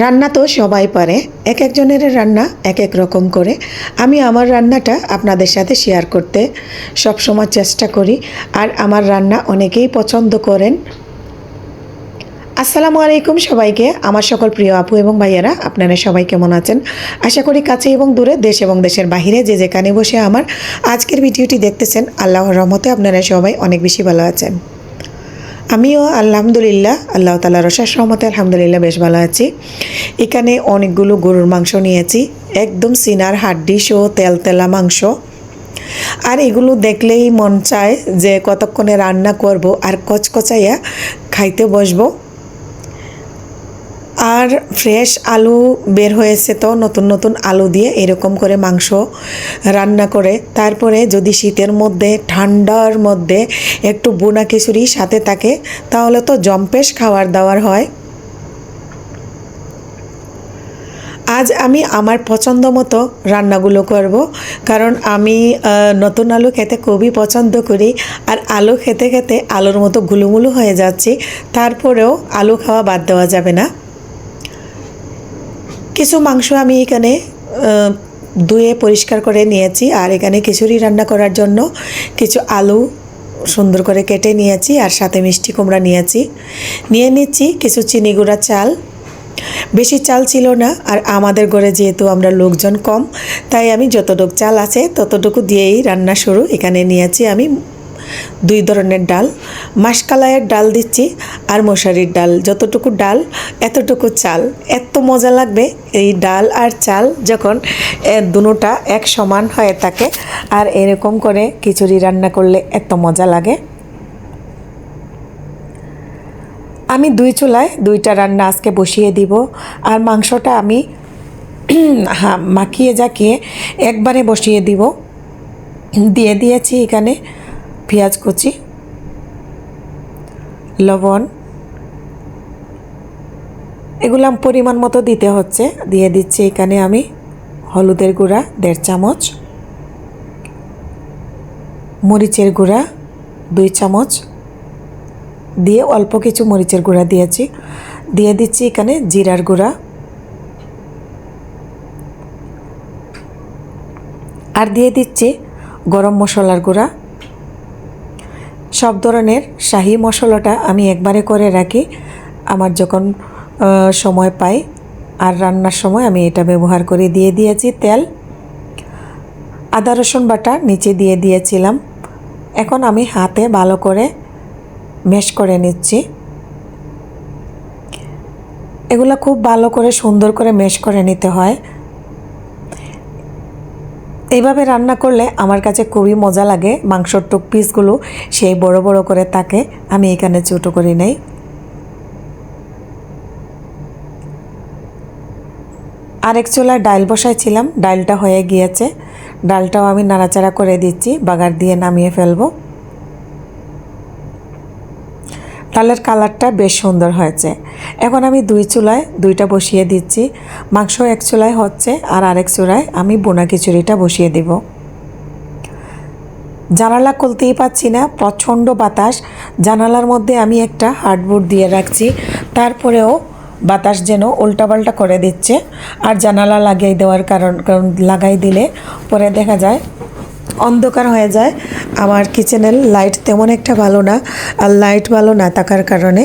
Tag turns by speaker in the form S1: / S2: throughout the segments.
S1: রান্না তো সবাই পারে, এক একজনের রান্না এক এক রকম করে। আমি আমার রান্নাটা আপনাদের সাথে শেয়ার করতে সবসময় চেষ্টা করি, আর আমার রান্না অনেকেই পছন্দ করেন। আসসালামু আলাইকুম সবাইকে, আমার সকল প্রিয় আপু এবং ভাইয়ারা, আপনারা সবাই কেমন আছেন? আশা করি কাছে এবং দূরে, দেশ এবং দেশের বাহিরে যে যেখানে বসে আমার আজকের ভিডিওটি দেখতেছেন, আল্লাহর রহমতে আপনারা সবাই অনেক বেশি ভালো আছেন। আমিও আলহামদুলিল্লাহ, আল্লাহ তালা রসার সহমতে আলহামদুলিল্লাহ বেশ ভালো আছি। এখানে অনেকগুলো গরুর মাংস নিয়েছি, একদম সিনার হাড্ডি সহ তেল তেলা মাংস। আর এগুলো দেখলেই মন চায় যে কতক্ষণে রান্না করব আর কচকচাইয়া খাইতে বসবো। আর ফ্রেশ আলু বের হয়েছে তো, নতুন নতুন আলু দিয়ে এরকম করে মাংস রান্না করে। তারপরে যদি শীতের মধ্যে, ঠান্ডার মধ্যে একটু বুনা খিচুড়ি সাথে থাকে, তাহলে তো জম্পেশ খাওয়ার দাওয়ার হয়। আজ আমি আমার পছন্দ মতো রান্নাগুলো করব, কারণ আমি নতুন আলু খেতে খুবই পছন্দ করি, আর আলু খেতে খেতে আলুর মতো গুলুমুলু হয়ে যাচ্ছি, তারপরেও আলু খাওয়া বাদ দেওয়া যাবে না। কিছু মাংস আমি এখানে ধুয়ে পরিষ্কার করে নিয়েছি। আর এখানে খিচুড়ি রান্না করার জন্য কিছু আলু সুন্দর করে কেটে নিয়েছি আর সাথে মিষ্টি কুমড়া নিয়েছি। নিয়ে নিচ্ছি কিছু চিনি গুঁড়া চাল। বেশি চাল ছিল না আর আমাদের ঘরে যেহেতু আমরা লোকজন কম, তাই আমি যতটুকু চাল আছে ততটুকু দিয়েই রান্না শুরু। এখানে নিয়েছি আমি দুই ধরনের ডাল। মাসকালাইয়ের ডাল দিচ্ছি আর মশারির ডাল। যতটুকু ডাল এতটুকু চাল। এত মজা লাগবে এই ডাল আর চাল যখন এ, দুটোটা এক সমান হয়ে থাকে আর এরকম করে খিচুড়ি রান্না করলে এত মজা লাগে। আমি দুই চুলায় দুইটা রান্না আজকে বসিয়ে দিব আর মাংসটা আমি মাখিয়ে জাকিয়ে একবারে বসিয়ে দিব। দিয়ে দিয়েছি এখানে পেঁয়াজ কুচি, লবণ, এগুলো পরিমাণ মতো দিতে হচ্ছে। দিয়ে দিচ্ছি এখানে আমি হলুদের গুঁড়া, দেড় চামচ, মরিচের গুঁড়া, দুই চামচ, দিয়ে অল্প কিছু মরিচের গুঁড়া দিয়েছি। দিয়ে দিচ্ছি এখানে জিরার গুঁড়া। আর দিয়ে দিচ্ছি গরম মশলার গুঁড়া। সব ধরনের শাহি মশলাটা আমি একবারে করে রাখি। আমার যখন সময় পাই আর রান্নার সময় আমি এটা ব্যবহার করে দিয়ে দিয়েছি তেল। আদা, রসুন বাটা নিচে দিয়ে দিয়েছিলাম। এখন আমি হাতে ভালো করে মেশ করে নিচ্ছি। এগুলো খুব ভালো করে সুন্দর করে মেশ করে নিতে হয়। এইভাবে রান্না করলে আমার কাছে খুবই মজা লাগে মাংসর টুক পিসগুলো, সেই বড় বড় করে তাকে আমি এখানে ছোটো করে নেই। আরেক চুলায় ডাল বসাইছিলাম ডালটা হয়ে গিয়েছে। ডালটাও আমি নাড়াচাড়া করে দিচ্ছি, বাগার দিয়ে নামিয়ে ফেলব। ডালের কালারটা বেশ সুন্দর হয়েছে। এখন আমি দুই চুলায় দুইটা বসিয়ে দিচ্ছি। মাংস এক চুলায় হচ্ছে আর আরেক চুলায় আমি বোনা খিচুড়িটা বসিয়ে দেব। জানালা খুলতেই পাচ্ছি না, প্রচণ্ড বাতাস। জানালার মধ্যে আমি একটা হার্ডবোর্ড দিয়ে রাখছি। তারপরেও বাতাস যেন উল্টাপাল্টা করে দিচ্ছে। আর জানালা লাগিয়ে দেওয়ার কারণ কারণ লাগাই দিলে পরে দেখা যায় অন্ধকার হয়ে যায়। আমার কিচেনের লাইট তেমন একটা ভালো না, আর লাইট ভালো না থাকার কারণে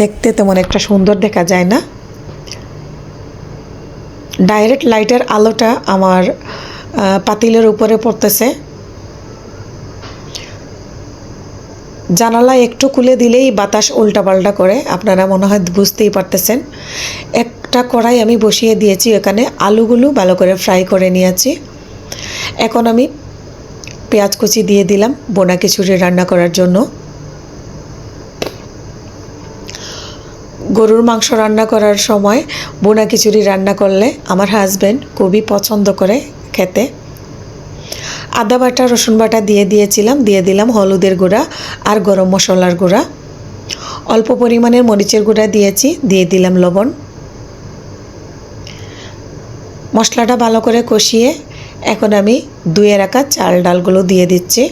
S1: দেখতে তেমন একটা সুন্দর দেখা যায় না। ডাইরেক্ট লাইটের আলোটা আমার পাতিলের উপরে পড়তেছে। জানালা একটু খুলে দিলেই বাতাস উল্টাপাল্টা করে, আপনারা মনে হয় বুঝতেই পারতেছেন। একটা কড়াই আমি বসিয়ে দিয়েছি, এখানে আলুগুলো ভালো করে ফ্রাই করে নিয়েছি। এখন আমি পেঁয়াজ কুচি দিয়ে দিলাম বোনা খিচুড়ি রান্না করার জন্য। গরুর মাংস রান্না করার সময় বোনা খিচুড়ি রান্না করলে আমার হাজব্যান্ড খুবই পছন্দ করে খেতে। আদা বাটা, রসুন বাটা দিয়ে দিয়েছিলাম, দিয়ে দিলাম হলুদের গুঁড়া আর গরম মশলার গুঁড়া। অল্প পরিমাণের মরিচের গুঁড়া দিয়েছি, দিয়ে দিলাম লবণ। মশলাটা ভালো করে কষিয়ে এখন আমি ধুয়ে রাখা চাল ডালগুলো দিয়ে দিচ্ছি।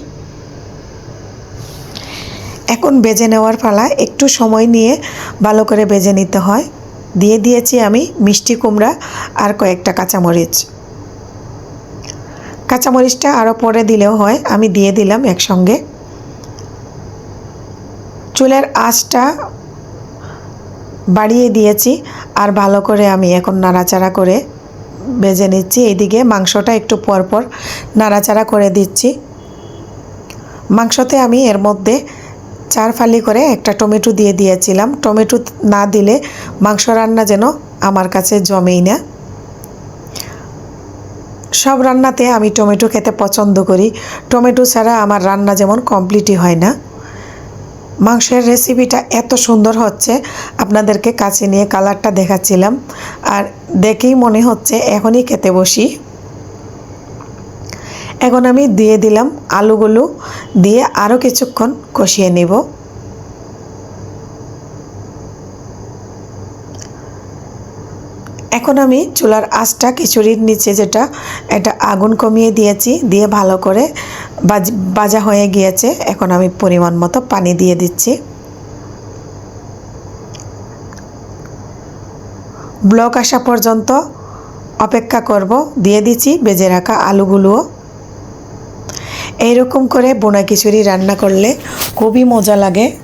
S1: এখন বেজে নেওয়ার পালা একটু সময় নিয়ে ভালো করে বেজে নিতে হয়। দিয়ে দিয়েছি আমি মিষ্টি কুমড়া আর কয়েকটা কাঁচামরিচ। কাঁচামরিচটা আরও পরে দিলেও হয়, আমি দিয়ে দিলাম একসঙ্গে। চুলের আঁচটা বাড়িয়ে দিয়েছি আর ভালো করে আমি এখন নাড়াচাড়া করে ভেজে নিচ্ছি। এইদিকে মাংসটা একটু পরপর নাড়াচাড়া করে দিচ্ছি। মাংসতে আমি এর মধ্যে চার ফালি করে একটা টমেটো দিয়ে দিয়েছিলাম। টমেটো না দিলে মাংস রান্না যেন আমার কাছে জমেই না। সব রান্নাতে আমি টমেটো খেতে পছন্দ করি। টমেটো ছাড়া আমার রান্না যেমন কমপ্লিটই হয় না। মাংসের রেসিপিটা এত সুন্দর হচ্ছে, আপনাদেরকে কাছে নিয়ে কালারটা দেখাচ্ছিলাম। আর দেখেই মনে হচ্ছে এখনই খেতে বসি। এখন আমি দিয়ে দিলাম আলুগুলো, দিয়ে আরও কিছুক্ষণ কষিয়ে নেব। এখন আমি চুলার আঁচটা খিচুড়ির নিচে যেটা এটা আগুন কমিয়ে দিয়েছি, দিয়ে ভালো করে বাজ- বাজা হয়ে গিয়েছে। এখন আমি পরিমাণ মতো পানি দিয়ে দিচ্ছি। ব্লক আসা পর্যন্ত অপেক্ষা করব। দিয়ে দিচ্ছি বেজে রাখা আলুগুলোও এইরকম করে বোনা খিচুড়ি রান্না করলে খুবই মজা লাগে।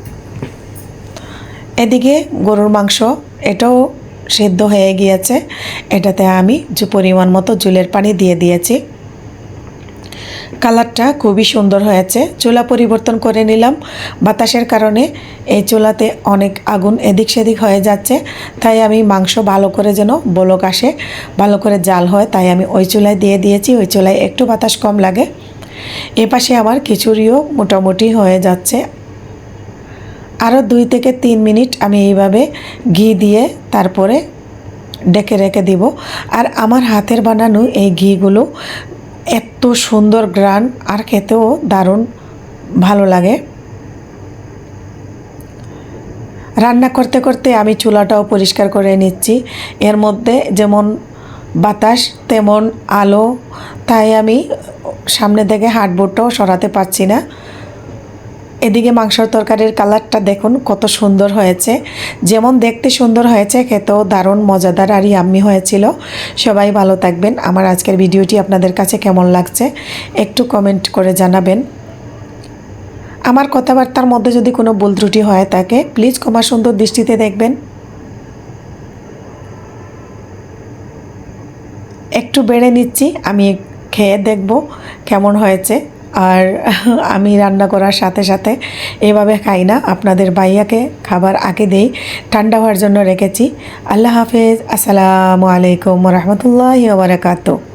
S1: এদিকে গরুর মাংস, এটাও সেদ্ধ হয়ে গিয়েছে। এটাতে আমি যে পরিমাণ মতো জুলের পানি দিয়ে দিয়েছি। কালারটা খুবই সুন্দর হয়েছে। চুলা পরিবর্তন করে নিলাম। বাতাসের কারণে এই চুলাতে অনেক আগুন এদিক সেদিক হয়ে যাচ্ছে। তাই আমি মাংস ভালো করে যেন বলক আসে, ভালো করে জাল হয়, তাই আমি ওই চুলায় দিয়ে দিয়েছি। ওই চুলায় একটু বাতাস কম লাগে। এ পাশে আমার খিচুড়িও মোটামুটি হয়ে যাচ্ছে। আরও দুই থেকে তিন মিনিট আমি এইভাবে ঘি দিয়ে তারপরে ডেকে রেখে দিব। আর আমার হাতের বানানো এই ঘিগুলো এত সুন্দর গ্রান, আর খেতেও দারুণ ভালো লাগে। রান্না করতে করতে আমি চুলাটাও পরিষ্কার করে নিচ্ছি। এর মধ্যে যেমন বাতাস, তেমন আলো, তাই আমি সামনে থেকে হাটবোর্ডটাও সরাতে পারছি না। এদিকে মাংসর তরকারির কালারটা দেখুন, কত সুন্দর হয়েছে। যেমন দেখতে সুন্দর হয়েছে, খেতেও দারুণ মজাদার আর ইয়াম্মি হয়েছিল। সবাই ভালো থাকবেন। আমার আজকের ভিডিওটি আপনাদের কাছে কেমন লাগছে, একটু কমেন্ট করে জানাবেন। আমার কথাবার্তার মধ্যে যদি কোনো ভুল ত্রুটি হয়ে থাকে প্লিজ ক্ষমা সুন্দর দৃষ্টিতে দেখবেন। একটু বেড়ে নিচ্ছি, আমি খেয়ে দেখব কেমন হয়েছে। আর আমি রান্না করার সাথে সাথে এভাবে খাই না। আপনাদের বাইয়াকে খাবার আগে দেই, ঠান্ডা হওয়ার জন্য রেখেছি। আল্লাহ হাফেজ। আসসালামু আলাইকুম রহমতুল্লাহ বারাকাতু